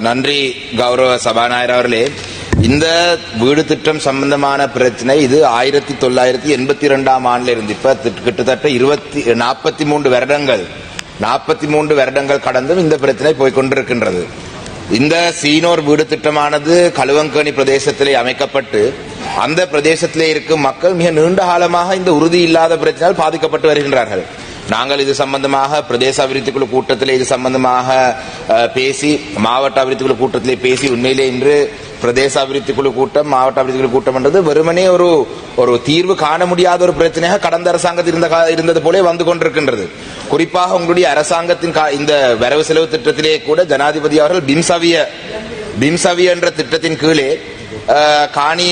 நன்றி கௌரவ சபாநாயகர் அவர்களே. இந்த வீடு திட்டம் சம்பந்தமான பிரச்சனை இது ஆயிரத்தி தொள்ளாயிரத்தி எண்பத்தி ரெண்டாம் ஆண்டுல இருந்து இப்ப கிட்டத்தட்ட இருபத்தி நாற்பத்தி மூன்று வருடங்கள் நாற்பத்தி மூன்று வருடங்கள் கடந்தும் இந்த பிரச்சனை போய்கொண்டிருக்கின்றது இந்த சீனோர் வீடு திட்டமானது களுவங்கேணி பிரதேசத்திலே அமைக்கப்பட்டு அந்த பிரதேசத்திலே இருக்கும் மக்கள் மிக நீண்ட காலமாக இந்த உறுதி இல்லாத பிரச்சனையால் பாதிக்கப்பட்டு வருகின்றார்கள். நாங்கள் இது சம்பந்தமாக பிரதேச அபிவிருத்தி குழு கூட்டத்தில் இது சம்பந்தமாக பேசி மாவட்ட அபிவிருத்தி குழு கூட்டத்திலே பேசி உண்மையிலே இன்று பிரதேச அபிவிருத்தி குழு கூட்டம் மாவட்ட அபிவிருத்தி குழு கூட்டம் என்றது வெறுமனே ஒரு ஒரு தீர்வு காண முடியாத ஒரு பிரச்சனையாக கடந்த அரசாங்கத்தில் இருந்த இருந்தது போலே வந்து கொண்டிருக்கின்றது. குறிப்பாக உங்களுடைய அரசாங்கத்தின் கா- இந்த வரவு செலவு திட்டத்திலே கூட ஜனாதிபதி அவர்கள் பிம்சவிய பிம்சவி என்ற திட்டத்தின் கீழே காணி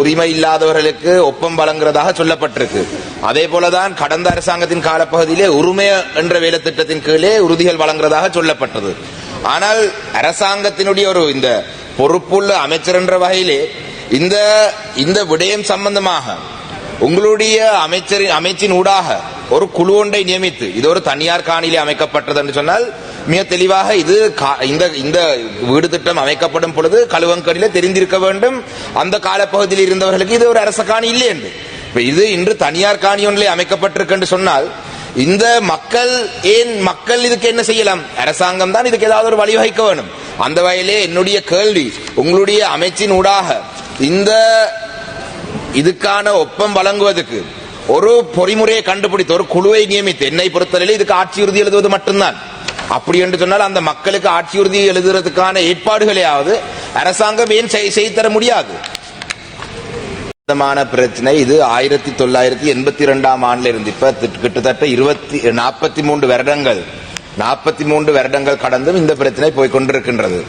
உரிமை இல்லாதவர்களுக்கு ஒப்பம் வழங்குறதாக சொல்லப்பட்டிருக்கு. அதே போலதான் கடந்த அரசாங்கத்தின் காலப்பகுதியிலே உரிமை என்ற வேலை திட்டத்தின் கீழே உறுதிகள் வழங்குறதாக சொல்லப்பட்டது. ஆனால் அரசாங்கத்தினுடைய ஒரு இந்த பொறுப்புள்ள அமைச்சர் என்ற வகையிலே இந்த இந்த விடயம் சம்பந்தமாக உங்களுடைய அமைச்சரின் அமைச்சின் ஊடாக ஒரு குழு ஒன்றை நியமித்து இது ஒரு தனியார் காணியிலே அமைக்கப்பட்டது என்று சொன்னால் மிக தெளிவாக இது கா- இந்த இந்த வீடு திட்டம் அமைக்கப்படும் பொழுது கழுவங்கடியில் தெரிந்திருக்க வேண்டும். அந்த காலப்பகுதியில் இருந்தவர்களுக்கு இது ஒரு அரச காணி இல்லை என்று. இப்ப இது இன்று தனியார் காணி ஒன்றிலே அமைக்கப்பட்டிருக்கு என்று சொன்னால் இந்த மக்கள் ஏன் மக்கள் இதுக்கு என்ன செய்யலாம்? அரசாங்கம் தான் இதுக்கு ஏதாவது ஒரு வழிவகைக்க வேணும் அந்த வகையிலே என்னுடைய கேள்வி உங்களுடைய அமைச்சின் ஊடாக இந்த இதுக்கான ஒப்பம் வழங்குவதற்கு ஒரு பொறிமுறையை கண்டுபிடித்து ஒரு குழுவை நியமித்து என்னை பொறுத்தவரையில் இதுக்கு ஆட்சி உறுதி எழுதுவது மட்டும்தான். அப்படி என்று சொன்னால் அந்த மக்களுக்கு ஆட்சி உறுதி எழுதுறதுக்கான ஏற்பாடுகளையாவது அரசாங்கம் ஏன் செய்- செய்து தர முடியாது பிரச்சனை இது ஆயிரத்தி தொள்ளாயிரத்தி எண்பத்தி ரெண்டாம் ஆண்டுல இருந்து இப்ப கிட்டத்தட்ட இருபத்தி நாற்பத்தி மூன்று வருடங்கள் நாற்பத்தி மூன்று வருடங்கள் கடந்தும் இந்த பிரச்சனை போய் கொண்டிருக்கின்றது.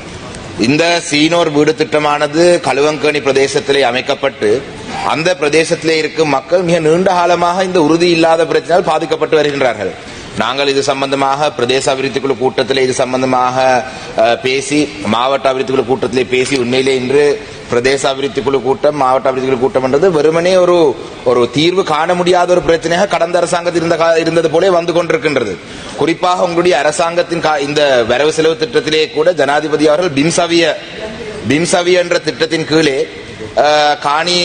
இந்த சீனோர் வீடு திட்டமானது களுவங்கேணி பிரதேசத்திலே அமைக்கப்பட்டு அந்த பிரதேசத்திலே இருக்கும் மக்கள் மிக நீண்ட காலமாக இந்த உறுதி இல்லாத பிரச்சனையால் பாதிக்கப்பட்டு வருகின்றார்கள். நாங்கள் இது சம்பந்தமாக பிரதேச அபிவிருத்தி குழு கூட்டத்தில் இது சம்பந்தமாக பேசி மாவட்ட அபிவிருத்தி குழு கூட்டத்திலே பேசி உண்மையிலே இன்று பிரதேச அபிவிருத்தி குழு கூட்டம் மாவட்ட அபிவிருத்தி குழு கூட்டம் என்றது வெறுமனே ஒரு ஒரு தீர்வு காண முடியாத ஒரு பிரச்சனையாக கடந்த அரசாங்கத்தில் இருந்த கா- இருந்தது போலே வந்து கொண்டிருக்கின்றது. குறிப்பாக உங்களுடைய அரசாங்கத்தின் கா- இந்த வரவு செலவு திட்டத்திலே கூட ஜனாதிபதி அவர்கள் பிம்சவிய பிம்சவிய என்ற திட்டத்தின் கீழே காணி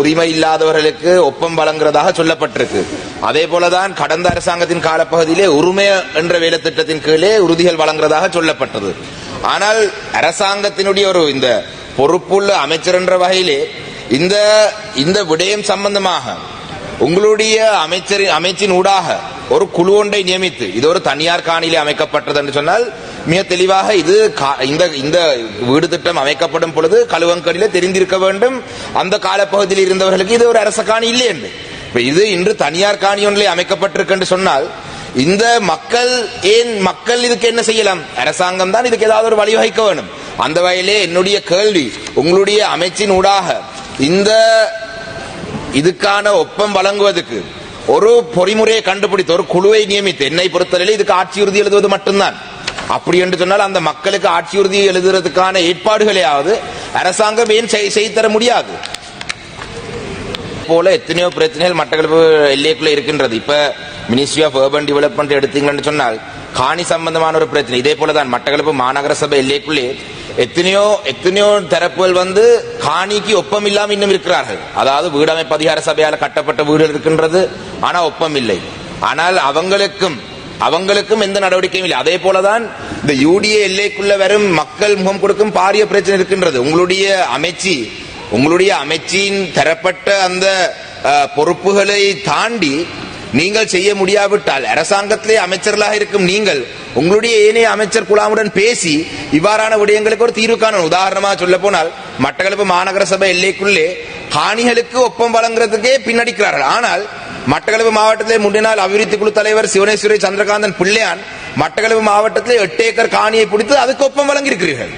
உரிமை இல்லாதவர்களுக்கு ஒப்பம் வழங்குறதாக சொல்லப்பட்டிருக்கு. அதே போலதான் கடந்த அரசாங்கத்தின் காலப்பகுதியிலே உரிமை என்ற வேலை திட்டத்தின் கீழே உறுதிகள் வழங்குறதாக சொல்லப்பட்டது. ஆனால் அரசாங்கத்தினுடைய ஒரு இந்த பொறுப்புள்ள அமைச்சர் என்ற வகையிலே இந்த இந்த விடயம் சம்பந்தமாக உங்களுடைய அமைச்சரின் அமைச்சின் ஊடாக ஒரு குழு ஒன்றை நியமித்து இது ஒரு தனியார் காணியிலே அமைக்கப்பட்டது என்று சொன்னால் மிக தெளிவாக இது கா- இந்த இந்த வீடு திட்டம் அமைக்கப்படும் பொழுது கழுவங்கடியில் தெரிந்திருக்க வேண்டும். அந்த காலப்பகுதியில் இருந்தவர்களுக்கு இது ஒரு அரச காணி இல்லை என்று. இப்போ இது இன்று தனியார் காணி ஒன்றிலே அமைக்கப்பட்டிருக்கு என்று சொன்னால் இந்த மக்கள் ஏன் மக்கள் இதுக்கு என்ன செய்யலாம்? அரசாங்கம் தான் இதுக்கு ஏதாவது ஒரு வழிவகைக்க வேணும் அந்த வகையிலே என்னுடைய கேள்வி உங்களுடைய அமைச்சின் ஊடாக இந்த இதுக்கான ஒப்பம் வழங்குவதற்கு ஒரு பொறிமுறையை கண்டுபிடித்து ஒரு குழுவை நியமித்து என்னை பொறுத்தவரையில் இதுக்கு ஆட்சி உறுதி எழுதுவது மட்டும்தான். அப்படி என்று சொன்னால் அந்த மக்களுக்கு ஆட்சி உறுதி எழுதுறதுக்கான ஏற்பாடுகளையாவது அரசாங்கம் ஏன் செய்- செய்து தர முடியாது? போல எத்தனையோ பிரச்சனைகள் மட்டக்களப்பு எல்லைக்குள்ள இருக்கின்றது. இப்ப மினிஸ்ட்ரி ஆஃப் அர்பன் டெவலப்மெண்ட் எடுத்தீங்கன்னு சொன்னால் காணி சம்பந்தமான ஒரு பிரச்சனை. இதே போல தான் மட்டக்களப்பு மாநகர சபை எல்லைக்குள்ளே எத்தனையோ எத்தனையோ தரப்புகள் வந்து காணிக்கு ஒப்பம் இல்லாமல் இன்னும் இருக்கிறார்கள். அதாவது வீடமைப்பு அதிகார சபையால் கட்டப்பட்ட வீடு இருக்கின்றது ஆனா ஒப்பம் இல்லை ஆனால் அவங்களுக்கும் அவங்களுக்கும் எந்த நடவடிக்கையும் இல்லை. அதே போலதான் இந்த யூடிஏ எல்லைக்குள்ள வரும் மக்கள் முகம் கொடுக்கும் பாரிய பிரச்சனை இருக்கின்றது. உங்களுடைய அமைச்சு உங்களுடைய அமைச்சின் தரப்பட்ட அந்த பொறுப்புகளை தாண்டி நீங்கள் செய்ய முடியாவிட்டால் அரசாங்கத்திலே அமைச்சர்களாக இருக்கும் நீங்கள் உங்களுடைய ஏனைய அமைச்சர் குழாமுடன் பேசி இவ்வாறான விடயங்களுக்கு ஒரு தீர்வு காணணும். உதாரணமாக சொல்ல போனால் மட்டக்களப்பு மாநகர சபை எல்லைக்குள்ளே காணிகளுக்கு ஒப்பம் வழங்குறதுக்கே பின்னடிக்கிறார்கள். ஆனால் மட்டக்களப்பு மாவட்டத்திலே முன்னினால் அபிவிருத்தி குழு தலைவர் சிவனேஸ்வரி சந்திரகாந்தன் பிள்ளையான் மட்டக்களப்பு மாவட்டத்திலே எட்டு ஏக்கர் காணியை பிடித்து அதுக்கு ஒப்பம் வழங்கியிருக்கிறீர்கள்.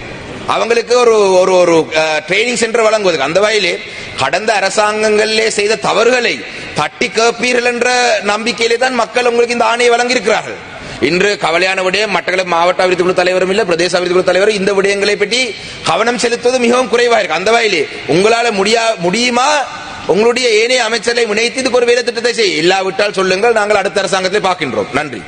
அவங்களுக்கு ஒரு ஒரு ஒரு ட்ரைனிங் சென்டர் வழங்குவதற்கு. அந்த வகையிலே கடந்த அரசாங்கங்களிலே செய்த தவறுகளை தட்டி கேட்பீர்கள் என்ற நம்பிக்கையிலே தான் மக்கள் உங்களுக்கு இந்த ஆணையை வழங்கியிருக்கிறார்கள். இன்று கவலையான விடயம் மட்டக்களப்பு மாவட்ட அபிவிருத்தி குழு தலைவரும் இல்ல பிரதேச அபிவிருத்தி குழு தலைவரும் இந்த விடயங்களை பற்றி கவனம் செலுத்துவது மிகவும் குறைவாக இருக்கு. அந்த வகையிலே உங்களால முடியா முடியுமா? உங்களுடைய ஏனைய அமைச்சரை முனைத்து இதுக்கு ஒரு வேலை திட்டத்தை செய்ய இல்லாவிட்டால் சொல்லுங்கள் நாங்கள் அடுத்த அரசாங்கத்தை பார்க்கின்றோம். நன்றி.